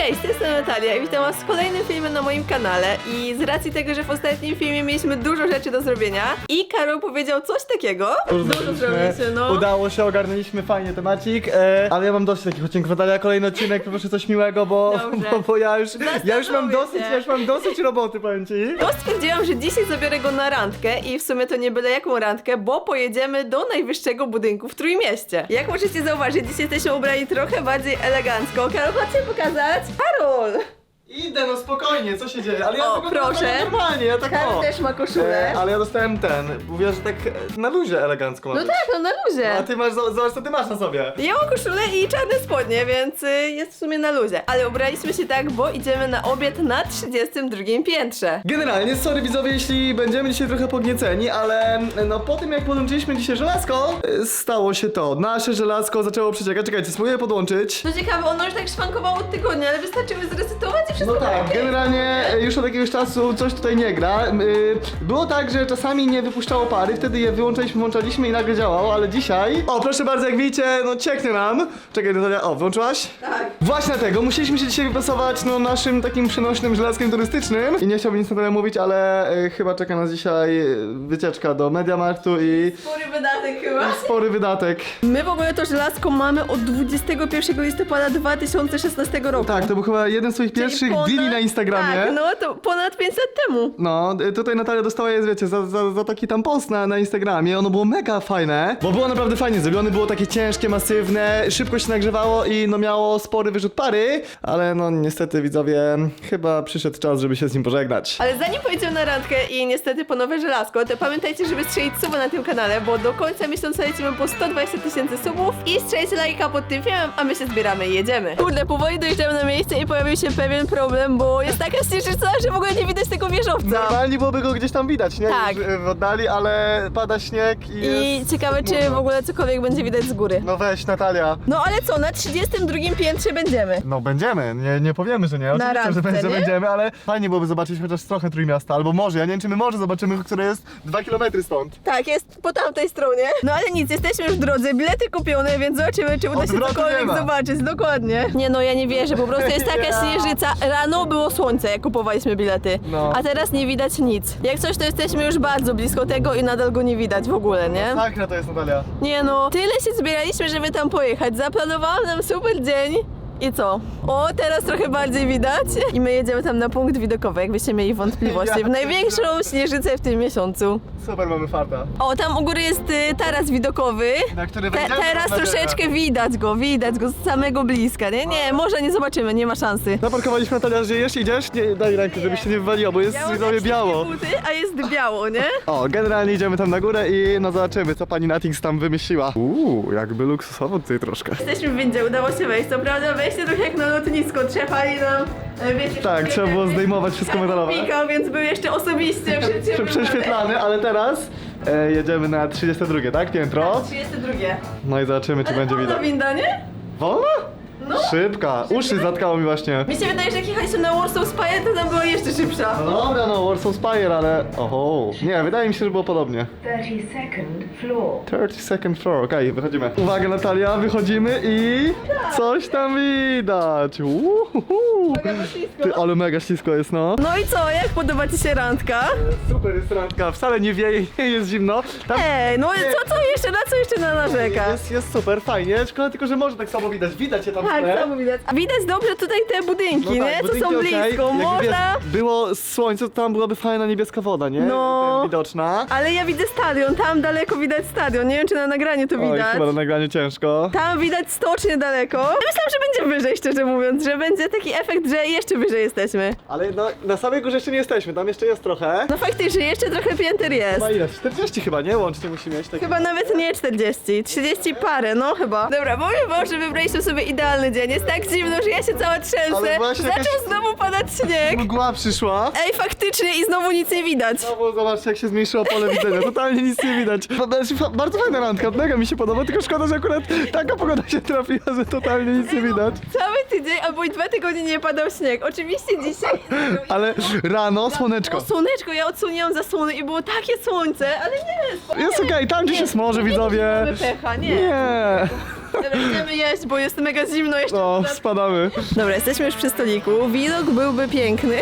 Cześć, to jest Natalia i witam was w kolejnym filmie na moim kanale i z racji tego, że w ostatnim filmie mieliśmy dużo rzeczy do zrobienia i Karol powiedział coś takiego. Dużo zrobiliśmy, no. Udało się, ogarnęliśmy fajnie temacik, e, ale ja mam dosyć takich odcinków. Natalia, kolejny odcinek, proszę coś miłego, bo, Dobrze. bo, bo ja już, ja już mam dosyć, ja już mam dosyć roboty, powiem ci. To stwierdziłam, że dzisiaj zabiorę go na randkę i w sumie to nie byle jaką randkę, bo pojedziemy do najwyższego budynku w Trójmieście. Jak możecie zauważyć, dzisiaj jesteśmy ubrani trochę bardziej elegancko. Karol, chodźcie pokazać. Karol! Idę, no spokojnie, co się dzieje? Ale ja O, wyglądam proszę. normalnie, ja tak Karol o. też ma koszulę. E, ale ja dostałem ten, mówię, że tak e, na luzie elegancko ma No być. tak, no na luzie. A ty masz, zobacz co ty masz na sobie. Ja mam koszulę i czarne spodnie, więc y, jest w sumie na luzie. Ale ubraliśmy się tak, bo idziemy na obiad na 32 piętrze. Generalnie, sorry widzowie, jeśli będziemy dzisiaj trochę pognieceni, ale no po tym jak podłączyliśmy dzisiaj żelazko, e, stało się to. Nasze żelazko zaczęło przeciekać. Czekajcie, spróbuję podłączyć. To ciekawe, ono już tak szwankowało od tygodnia, ale wystarczyło zresetować i No wszystko tak, okej. generalnie e, już od jakiegoś czasu coś tutaj nie gra. Y, Było tak, że czasami nie wypuszczało pary, wtedy je wyłączaliśmy, włączaliśmy i nagle działało, ale dzisiaj... O, proszę bardzo, jak widzicie, no cieknie nam. Czekaj, Natalia, o, wyłączyłaś? Tak. Właśnie dlatego musieliśmy się dzisiaj wypasować no, naszym takim przenośnym żelazkiem turystycznym. I nie chciałbym nic na tyle mówić, ale e, chyba czeka nas dzisiaj e, wycieczka do Mediamarktu i Spory wydatek chyba. spory wydatek. My w ogóle to żelazko mamy od 21 listopada 2016 roku. Tak, to był chyba jeden z swoich Czyli pierwszych ponad- deali na Instagramie. Tak, no to ponad 5 lat temu. No, tutaj Natalia dostała je, wiecie, za, za, za taki tam post na, na Instagramie. Ono było mega fajne, bo było naprawdę fajnie zrobione, było takie ciężkie, masywne, szybko się nagrzewało i no miało spory wyrzut pary, ale no niestety widzowie, chyba przyszedł czas, żeby się z nim pożegnać. Ale zanim pojedziemy na randkę i niestety po nowe żelazko, to pamiętajcie, żeby strzelić suba na tym kanale, bo do końca miesiąca lecimy po 120 tysięcy subów i strzelić lajka pod tym filmem, a my się zbieramy i jedziemy. Kurde, powoli dojeżdżamy na miejsce i pojawił się pewien problem, bo jest taka śnieżyca, że w ogóle nie widać tego wieżowca. Normalnie byłoby go gdzieś tam widać, nie? Tak. Już, y, W oddali, ale pada śnieg i, I jest ciekawe, czy w ogóle cokolwiek będzie widać z góry. No weź Natalia. No ale co, na 32 piętrze będziemy. No będziemy, nie, nie powiemy, że nie. Oczywiście, randce, że będzie, nie? będziemy, ale fajnie byłoby zobaczyć chociaż trochę Trójmiasta, albo może, ja nie wiem czy my może zobaczymy, które jest 2 km stąd. Tak, jest po tamtej stronie. No ale nic, jesteśmy już w drodze, bilety kupione, więc zobaczymy, czy uda się Odwrotu nie cokolwiek ma. zobaczyć. Dokładnie. Nie no, ja nie wierzę, po prostu jest taka Ja. śnieżyca. Rano było słońce, jak kupowaliśmy bilety, No. a teraz nie widać nic. Jak coś, to jesteśmy już bardzo blisko tego i nadal go nie widać w ogóle, nie? Sakra to jest Natalia. Nie no, tyle się zbieraliśmy, żeby tam pojechać. Zaplanowałam nam super dzień. I co? O, teraz trochę bardziej widać. I my jedziemy tam na punkt widokowy, jakbyście mieli wątpliwości. W największą śnieżycę w tym miesiącu. Super mamy farta. O, tam u góry jest y, taras widokowy. Na który Te, wejdziemy, teraz nadzieję. troszeczkę widać go, widać go z samego bliska, nie? Nie, może nie zobaczymy, nie ma szansy. Zaparkowaliśmy Natalia, żyjesz, idziesz? Nie, daj rękę, żebyś się nie wywaliło, bo jest mam widzowie biało. buty, a jest biało, nie? O, generalnie idziemy tam na górę i no zobaczymy, co pani Natix tam wymyśliła. Uuu, jakby luksusowo tutaj troszkę. Jesteśmy w windzie, udało się wejść. Co prawda wejście trochę jak na lotnisko, trzepali nam, e, wiecie... Tak, trzeba było zdejmować wszystko tak, metalowe. Pikał, więc był jeszcze osobiście Prze-. Prześwietlany, ale teraz e, jedziemy na 32, tak? Piętro. 32. No i zobaczymy, czy będzie widać. winda, nie? Wolna? No. Szybka. Uszy zatkało mi właśnie. Mi się wydaje, że jak jechaliśmy na Warsaw Spire, to tam była jeszcze szybsza. No dobra, no, Warsaw Spire, ale... Oho. Nie, wydaje mi się, że było podobnie. 32nd floor. 32nd floor, okej, wychodzimy. Uwaga Natalia, wychodzimy i coś tam widać. Uhuhu. Ty, ale mega ślisko jest, no. No i co, jak podoba ci się randka? Super jest randka, wcale nie wieje, nie jest zimno. Tam Ej, no co, co jeszcze, na co jeszcze na narzekać? jest, jest super, fajnie, szkoda tylko, że może tak samo widać. Widać je tam Tak, samo widać. A widać dobrze tutaj te budynki, No tak, nie? Co budynki są okej. blisko, Jakby. Wiesz, było słońce, to tam byłaby fajna niebieska woda, nie? No. Ten Widoczna. Ale ja widzę stadion, tam daleko widać stadion. Nie wiem, czy na nagraniu to Oj, widać. chyba na nagraniu ciężko. Tam widać stocznie daleko. Ja myślałam, że będzie wyżej, szczerze mówiąc, że będzie taki efekt, że jeszcze wyżej jesteśmy. Ale no, na samej górze jeszcze nie jesteśmy, tam jeszcze jest trochę. No faktycznie, jeszcze trochę pięter jest. Chyba ile? 40 chyba, nie? Łącznie musi mieć. Tak. Chyba nawet nie 40, 30 parę, no chyba. Dobra, powiem wam, że wybraliśmy sobie idealny dzień. Jest tak zimno, że ja się cała Ale trzęsę. właśnie Zaczął jakaś- znowu padać śnieg. Mgła przyszła. Ej, faktycznie i znowu nic nie widać. No bo zobaczcie jak się zmniejszyło pole widzenia, totalnie nic nie widać. Ba- znaczy, fa- Bardzo fajna randka, mega mi się podoba, tylko szkoda, że akurat taka pogoda się trafiła, że totalnie nic nie widać. Cały tydzień albo i dwa tygodnie nie padał śnieg. Oczywiście dzisiaj. Ale rano słoneczko. O, słoneczko, ja odsłoniłam zasłony i było takie słońce, ale nie. Jest okej, tam gdzie się smoże widzowie. Mamy pecha, nie. Nie. Dobra, idziemy jeść, bo jest mega zimno jeszcze. No, spadamy. Dobra, jesteśmy już przy stoliku. Widok byłby piękny.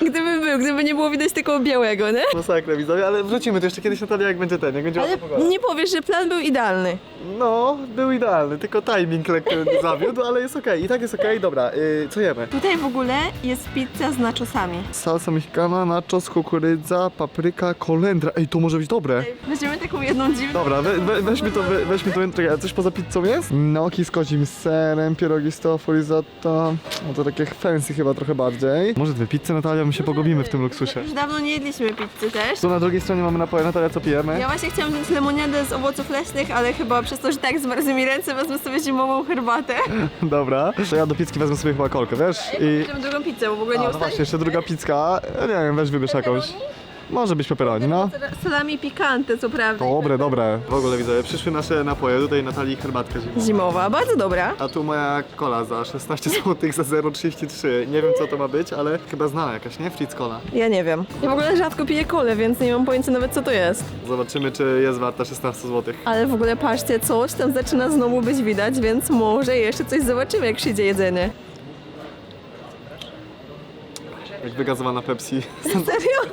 Gdyby był, gdyby nie było widać tylko białego, nie? Masakra widzowie, ale wrócimy to jeszcze kiedyś Natalia, jak będzie ten, jak będzie Ale ładna pogoda. nie powiesz, że plan był idealny. No, był idealny, tylko timing lekko zawiódł, ale jest okej. I tak jest okej, dobra, yy, co jemy? Tutaj w ogóle jest pizza z nachosami. Salsa mexicana, nachos, kukurydza, papryka, kolendra. Ej, to może być dobre. Weźmiemy taką jedną dziwną. Dobra, we, we, weźmy to, we, weźmy to, czekaj, a coś poza pizzą jest? Noki z kozim serem, pierogi z tofu, risotto. No to takie fancy chyba trochę bardziej. Może dwie pizze, Natalia, my się pogubimy w tym luksusie. Już dawno nie jedliśmy pizzy też. Tu na drugiej stronie mamy napoje, Natalia, co pijemy? Ja właśnie chciałam wziąć lemoniadę z owoców leśnych, ale chyba przez to, że tak zmarzły mi ręce, wezmę sobie zimową herbatę. Dobra, to ja do pizzki wezmę sobie chyba kolkę, wiesz? I... Drugą pizzę, bo w ogóle A, nie no ustaliśmy. właśnie, jeszcze druga pizzka. Ja Nie wiem, weź wybierz jakąś. Może być pepperoni, no. Salami pikante, co prawda. Dobre, dobre. W ogóle widzę, przyszły nasze napoje. Tutaj Natalii herbatka zimowa. Zimowa, bardzo dobra. A tu moja kola za 16 zł za 0,33. Nie wiem co to ma być, ale chyba znana jakaś, nie? Fritz Cola. Ja nie wiem. Ja w ogóle rzadko piję kolę, więc nie mam pojęcia nawet co to jest. Zobaczymy, czy jest warta 16 zł. Ale w ogóle patrzcie, coś tam zaczyna znowu być widać, więc może jeszcze coś zobaczymy, jak przyjdzie jedzenie. Jak wygazowana Pepsi. Serio?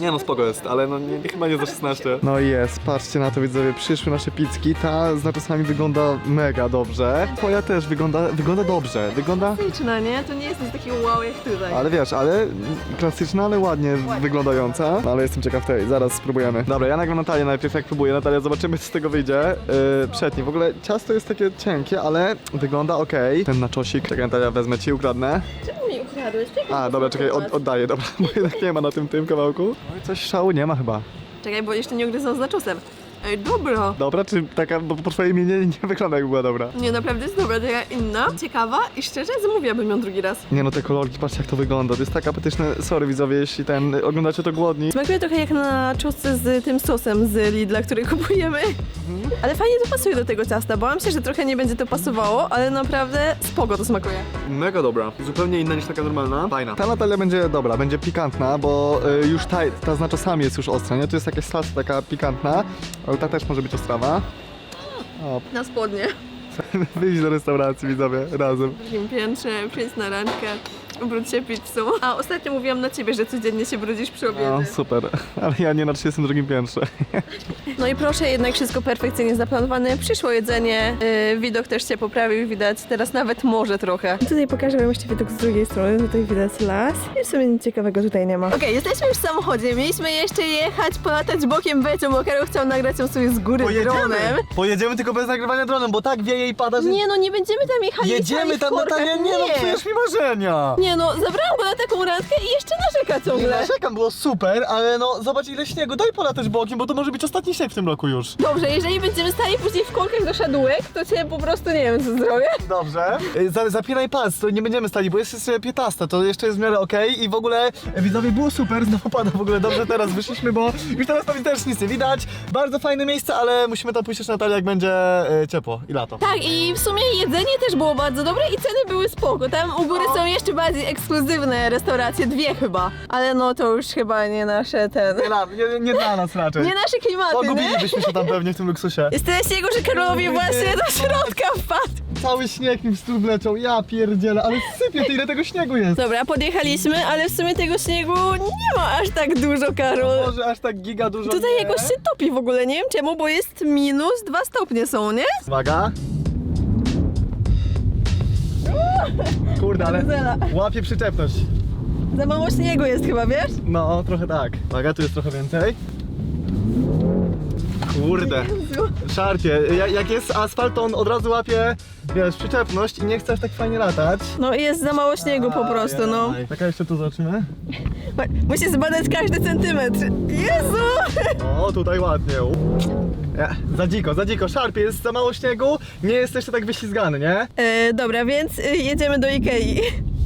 Nie no, spoko jest, ale no nie, chyba nie za 16. No jest, patrzcie na to widzowie, przyszły nasze pizzki. Ta z naczosami wygląda mega dobrze. Twoja też wygląda, wygląda dobrze. Wygląda... Klasyczna, nie? To nie jest coś takiego wow jak tutaj. Ale wiesz, ale klasyczna, ale ładnie wyglądająca. No, ale jestem ciekaw tej, zaraz spróbujemy. Dobra, ja nagram Natalię najpierw jak próbuję. Natalia, zobaczymy co z tego wyjdzie. Yy, przetnij. W ogóle ciasto jest takie cienkie, ale wygląda ok. Ten naczosik, czekaj Natalia, wezmę ci, ukradnę. Ukradłeś? A, dobra, czekaj, od, oddaję, dobra, bo jednak nie ma na tym tym kawałku. No i coś szału nie ma chyba. Czekaj, bo jeszcze nie ugryzą z naczosem. Ej, dobra. Dobra, czy taka, bo po twojej minie nie wygląda jak była dobra. Nie, naprawdę jest dobra, taka inna, ciekawa i szczerze zamówiłabym ją drugi raz. Nie no, te kolorki, patrzcie jak to wygląda. To jest tak apetyczne, sorry widzowie, jeśli ten, oglądacie to głodni. Smakuje trochę jak na czosce z tym sosem z Lidla, który kupujemy. Ale fajnie to pasuje do tego ciasta. Bałam się, że trochę nie będzie to pasowało, ale naprawdę spoko to smakuje. Mega dobra. Zupełnie inna niż taka normalna. Fajna. Ta Natalia będzie dobra, będzie pikantna, bo y, już ta, ta z naczosami jest już ostra, nie? Tu jest jakaś salsa taka pikantna, ale ta też może być ostrawa. O, Na spodnie. wyjść do restauracji widzowie, razem. W drugim piętrze, przyjdź na randkę, ubróć się pizzą. A ostatnio mówiłam na ciebie, że codziennie się brudzisz przy No, obiedzie. super. Ale ja nie na 32 piętrze. No i proszę, jednak wszystko perfekcyjnie zaplanowane. Przyszło jedzenie, yy, widok też się poprawił, widać teraz nawet morze trochę. Tutaj pokażę wam jeszcze widok z drugiej strony, tutaj widać las. I w sumie nic ciekawego tutaj nie ma. Okej, jesteśmy już w samochodzie, mieliśmy jeszcze jechać, polatać bokiem becią, bo Karol chciał nagrać ją sobie z góry dronem. Pojedziemy tylko bez nagrywania dronem, bo tak wieje i pada, że... Nie no, nie będziemy tam jechali Jedziemy w tam, korkach, Natalia, nie no, psujesz mi marzenia! Nie no, zabrałam go na taką randkę i jeszcze narzeka Nie ciągle. narzekam, było super, ale no zobacz ile śniegu, daj polatać bokiem, bo to może być ostatni śnieg w tym roku już. Dobrze, jeżeli będziemy stali później w korkach do szadółek, to cię po prostu nie wiem co zrobię. Dobrze. Y, Za, zapinaj pas, to nie będziemy stali, bo jest jeszcze 15, to jeszcze jest w miarę okej i w ogóle e, widzowie było super, znowu pada w ogóle dobrze teraz wyszliśmy, bo już teraz pewnie też nic nie widać. Bardzo fajne miejsce, ale musimy tam pójść jeszcze Natalia jak będzie e, ciepło i lato. Tak, i w sumie jedzenie też było bardzo dobre i ceny były spoko. Tam u góry są jeszcze bardziej ekskluzywne restauracje, dwie chyba. Ale no to już chyba nie nasze ten... Nie, nie, nie dla nas raczej. Nie nasze klimaty, nie? Pogubilibyśmy się tam pewnie w tym luksusie. Jest tyle śniegu, że Karolowi właśnie do środka wpadł. Cały śnieg mi w strój wleciał, ja pierdzielę, ale sypie, to ile tego śniegu jest. Dobra, podjechaliśmy, ale w sumie tego śniegu nie ma aż tak dużo, Karol. Może aż tak giga dużo Tutaj nie. jakoś się topi w ogóle, nie wiem czemu, bo jest minus dwa stopnie są, nie? Uwaga. Kurde, ale łapie przyczepność. Za mało śniegu jest chyba, wiesz? No, trochę tak. Uwaga, tu jest trochę więcej. Kurde, szarpie. Ja- Jak jest asfalt, to on od razu łapie, wiesz, przyczepność i nie chce aż tak fajnie latać. No i jest za mało śniegu po prostu, no. Ajaj. Taka jeszcze tu zobaczymy. Musi zbadać każdy centymetr. Jezu! O, tutaj ładnie. Ja, za dziko, za dziko. Szarpie, jest za mało śniegu, nie jest jeszcze tak wyślizgany, nie? E, dobra, więc y, jedziemy do Ikei.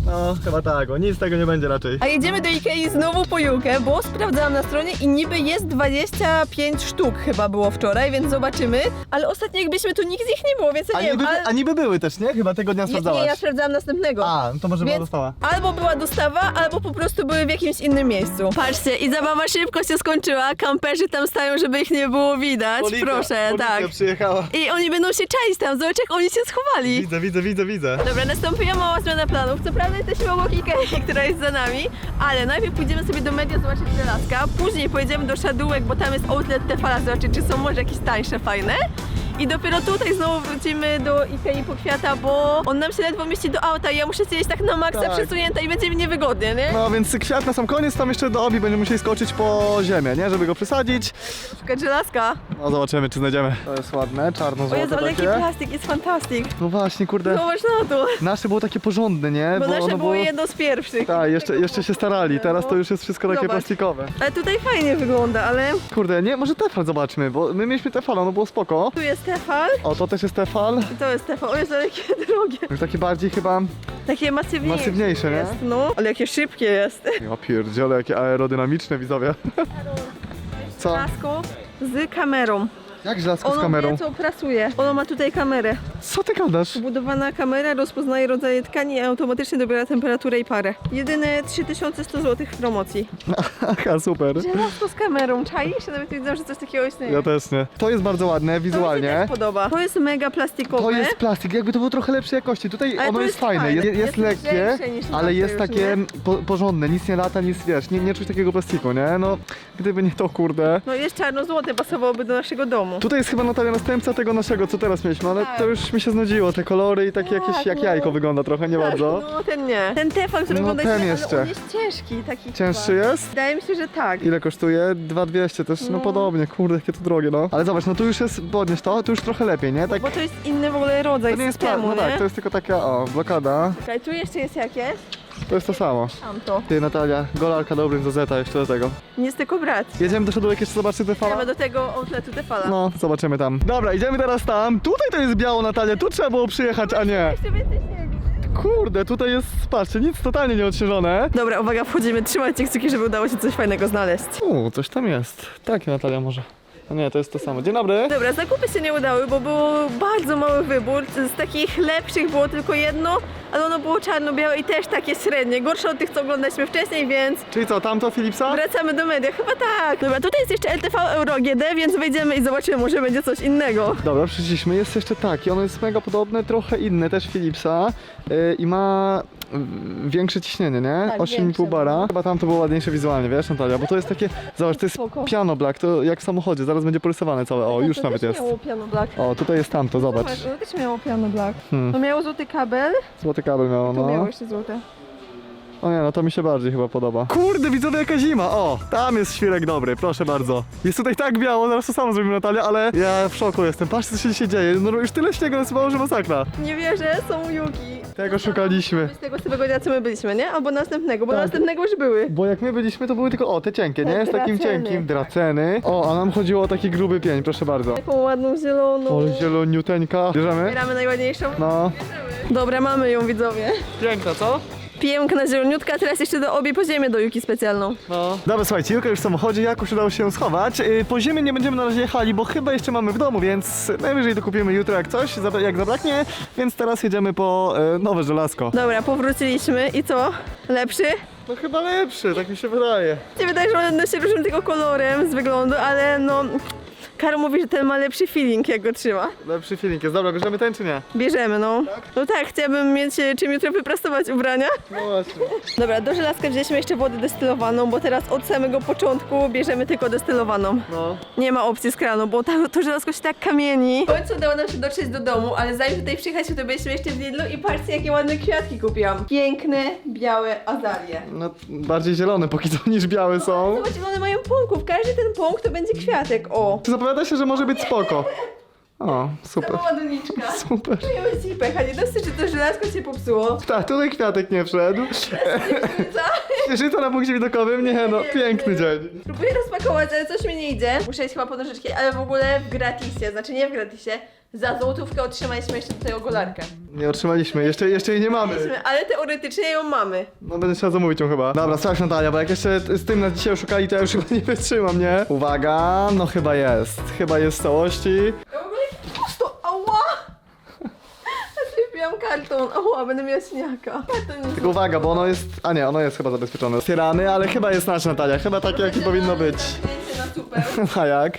No, chyba tak, o nic z tego nie będzie raczej. A jedziemy do Ikei znowu po Julkę, bo sprawdzałam na stronie i niby jest 25 sztuk chyba było wczoraj, więc zobaczymy. Ale ostatnio jak byliśmy tu nikt z nich nie było, więc ja A nie wiem. niby, ale... a niby były też, nie? Chyba tego dnia Nie, sprawdzałaś. nie, ja sprawdzałam następnego. A, to może była Więc dostała. albo była dostawa, albo po prostu były w jakimś innym miejscu. Patrzcie, i zabawa szybko się skończyła. Kamperzy tam stają, żeby ich nie było widać. Proszę, policja tak. przyjechała. I oni będą się czaić tam, zobacz jak oni się schowali. Widzę, widzę, widzę, widzę. Dobra, nastąpiła mała zmiana planów. Co prawda jesteśmy obok Ikei, która jest za nami, ale najpierw pójdziemy sobie do media zobaczyć żelazka, później pojedziemy do Szadółek, bo tam jest outlet Tefala, zobaczyć czy są może jakieś tańsze, fajne. I dopiero tutaj znowu wrócimy do Ikei po kwiata, bo on nam się ledwo mieści do auta i ja muszę siedzieć tak na maksa Tak. przesunięta i będzie mi niewygodnie, nie? No więc kwiat na sam koniec, tam jeszcze do obi będziemy musieli skoczyć po ziemię, nie? Żeby go przesadzić. Szukać żelazka. No zobaczymy, czy znajdziemy. To jest ładne, O Jezu, czarno-złote ale jaki takie. plastik, jest fantastik. No właśnie, kurde. Zobacz na to, Nasze było takie porządne, nie? bo nasze było jedno z pierwszych. Tak, jeszcze, jeszcze się starali, teraz to już jest wszystko takie Zobacz. plastikowe. Ale tutaj fajnie wygląda, ale Kurde, nie, może Tefal zobaczmy, bo my mieliśmy Tefal, ono było spoko. tu jest Tefal O, to też jest Tefal. i to jest Tefal. O Jezu, ale jakie drogie. Już takie bardziej chyba... Takie masywniejsze. Masywniejsze, nie? Jest, no, ale jakie szybkie jest. Ja pierdziele, jakie aerodynamiczne widzowie. Co? Z kamerą. Jak żelazko z Ono kamerą? wie, co pracuje. Ono ma tutaj kamerę. Co ty gadasz? Budowana kamera rozpoznaje rodzaje tkani i automatycznie dobiera temperaturę i parę. Jedyne 3100 zł w promocji. Aha, super. Żelazko z kamerą, czaisz? Ja nawet nie wiedziałam, że coś takiego istnieje. Ja też nie. To jest bardzo ładne To mi się wizualnie. też podoba. To jest mega plastikowe. To jest plastik, jakby to było trochę lepszej jakości. Tutaj Ale ono to jest, jest fajne, fajne. jest, jest Jest lekkie, lżejsze niż ale jest już, takie po, porządne, nic nie lata, nic wiesz, nie, nie czuć takiego plastiku, nie? No, gdyby nie to, kurde. No jest czarno-złote, pasowałoby do naszego domu. Tutaj jest chyba Natalia następca tego naszego, co teraz mieliśmy, ale Tak. to już mi się znudziło, te kolory i takie jakieś, Tak, jak no. jajko wygląda trochę, nie bardzo. No ten nie. Ten tefal, który No, wygląda ten źle, jeszcze. ale on jest ciężki taki Cięższy chyba. jest? Wydaje mi się, że tak. Ile kosztuje? 2200 też, no No. podobnie, kurde, jakie to drogie, no. Ale zobacz, no tu już jest, podnieś to, tu już trochę lepiej, nie? Tak, Bo to jest inny w ogóle rodzaj to nie jest systemu, no nie? tak, to jest tylko taka, o, blokada, Czekaj, tu jeszcze jest jakieś? To jest to samo. Tamto. Ty Natalia, golarka dobrym za Zeta jeszcze do tego. Nie jest tylko brat. Jedziemy do Szadówek jeszcze zobaczyć te fala? Idziemy do tego outletu Tefala. No, zobaczymy tam. Dobra, idziemy teraz tam. Tutaj to jest biało, Natalia, tu trzeba było przyjechać, a nie. Jeszcze więcej śniegu. Kurde, tutaj jest, patrzcie, nic totalnie nieodświeżone. Dobra, uwaga, wchodzimy. Trzymajcie kciuki, żeby udało się coś fajnego znaleźć. U, coś tam jest. Tak, Natalia może. No nie, to jest to samo. Dzień dobry. Dobra, zakupy się nie udały, bo było bardzo mały wybór. Z takich lepszych było tylko jedno, ale ono było czarno-białe i też takie średnie. Gorsze od tych, co oglądaliśmy wcześniej, więc Czyli co, tamto Philipsa? wracamy do media. Chyba tak. Dobra, tutaj jest jeszcze LTV Euro GD, więc wejdziemy i zobaczymy, może będzie coś innego. Dobra, przyszliśmy. Jest jeszcze taki, ono jest mega podobne, trochę inne, też Philipsa yy, i ma większe ciśnienie, nie? Tak, 8,5 większe, bara. no. Chyba tam to było ładniejsze wizualnie, wiesz Natalia? Bo to jest takie, zobacz, to jest Spoko. piano black, to jak w samochodzie, zaraz będzie porysowane całe. O, już to nawet też jest. miało piano black. O, tutaj jest tamto, zobacz. Zobacz, ono też miało piano black. Hmm. To miało złoty kabel, Złoty kabel miało, to miało no. jeszcze złote. O nie, no to mi się bardziej chyba podoba. Kurde, widzowie, jaka zima! O, tam jest świrek dobry, proszę bardzo. Jest tutaj tak biało, zaraz to samo zrobimy Natalia, ale ja w szoku jestem. Patrzcie, co się dzisiaj dzieje. No już tyle śniegu nasypało, że masakra. Nie wierzę, są Yuki. Tego szukaliśmy. Z tego samego dnia, co my byliśmy, nie? Albo następnego, bo Tak. następnego już były. Bo jak my byliśmy, to były tylko o, te cienkie, nie? Z takim draceny. cienkim, draceny. O, a nam chodziło o taki gruby pień, proszę bardzo. Taką ładną zieloną. O, zieloniuteńka. Bierzemy? Bieramy najładniejszą. No. Dobra, mamy ją, widzowie. Piękna, co? Piękna, zieloniutka, teraz jeszcze do obie po ziemię do Yuki specjalną. No. Dobra, słuchajcie, Julka już w samochodzie, jakoś udało się ją schować. Yy, Po ziemię nie będziemy na razie jechali, bo chyba jeszcze mamy w domu, więc najwyżej dokupimy jutro jak coś, zabra- jak zabraknie. Więc teraz jedziemy po e, nowe żelazko. Dobra, powróciliśmy i co? Lepszy? No chyba lepszy, tak mi się wydaje. Nie wydaje że one się różnią tylko kolorem z wyglądu, ale no... Karo mówi, że ten ma lepszy feeling, jak go trzyma. Lepszy feeling jest. Dobra, bierzemy ten czy nie? Bierzemy, no. No tak, chciałabym mieć e, czym jutro wyprastować ubrania. No właśnie. Dobra, do żelazka wzięliśmy jeszcze wodę destylowaną, bo teraz od samego początku bierzemy tylko destylowaną. No. Nie ma opcji z kranu, bo ta, to żelazko się tak kamieni. W końcu udało nam się dotrzeć do domu, ale zanim tutaj przyjechaliśmy, to byliśmy jeszcze w Lidlu i patrzcie, jakie ładne kwiatki kupiłam. Piękne, białe azalie. No, bardziej zielone póki co niż białe są. Zobaczcie, one mają pąków. Każdy ten pąk to będzie kwiatek, o. Zapowiada się, że może być spoko. O, super. Cała ładuniczka. Super. Miałeś ci pecha, nie dosyć, że to żelazko się popsuło. Tak, tutaj kwiatek nie wszedł. Co? Śnieżyca na punkcie widokowym, nie no, piękny dzień. Próbuję rozpakować, ale coś mi nie idzie. Muszę iść chyba po nożyczki, ale w ogóle w gratisie, znaczy nie w gratisie, Za złotówkę otrzymaliśmy jeszcze tutaj ogolarkę. Nie otrzymaliśmy, jeszcze, jeszcze jej nie mamy. Ale teoretycznie ją mamy. No będę trzeba zamówić ją chyba. Dobra, sprawdź Natalia, bo jak jeszcze z tym nas dzisiaj oszukali, to ja już chyba nie wytrzymam, nie? Uwaga, no chyba jest. Chyba jest w całości. Ja w ogóle pusto, ała! Zlepiłam karton, ała, będę miała śniaka. Karton jest Tylko uwaga, bo ono jest... A nie, ono jest chyba zabezpieczone. Otwierany, ale chyba jest nasz Natalia. Chyba takie, jakie powinno być. Zdjęcie na. A jak?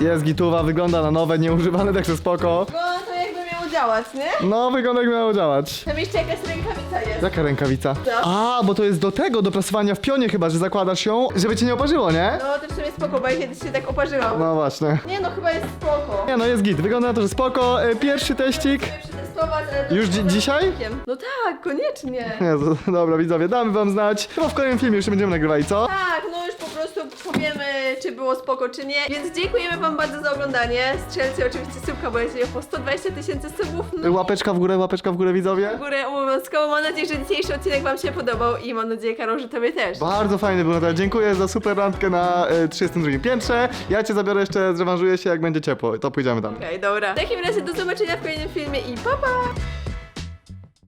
Jest gituwa, wygląda na nowe, nieużywane, także spoko. No to jakby miało działać, nie? No, wygląda jak miało działać. Tam jeszcze jakaś rękawica jest. Jaka rękawica? Co? A, bo to jest do tego, do prasowania w pionie chyba, że zakładasz ją, żeby cię nie oparzyło, nie? No to w sumie spoko, bo ja kiedyś się tak oparzyłam. No właśnie. Nie no, chyba jest spoko. Nie no, jest git. Wygląda na to, że spoko. E, Pierwszy teścik. Chcę przetestować, ale... to Już dzi- dzisiaj? No tak, koniecznie. Dobra widzowie, damy wam znać. Chyba w kolejnym filmie już będziemy nagrywali, co? Tak, no już po prostu powiemy, czy było spoko, czy nie. Więc dziękujemy wam bardzo za oglądanie. Strzelcie oczywiście subka, bo jest po 120 tysięcy subów. No Łapeczka w górę, łapeczka w górę widzowie. w górę obowiązkowo. Mam nadzieję, że dzisiejszy odcinek wam się podobał i mam nadzieję, Karol, że tobie też. Bardzo fajny był. Dziękuję za super randkę na e, 32 piętrze. Ja cię zabiorę jeszcze, zrewanżuję się jak będzie ciepło. To pójdziemy tam. Okej, dobra. W takim razie do zobaczenia w kolejnym filmie i pa pa!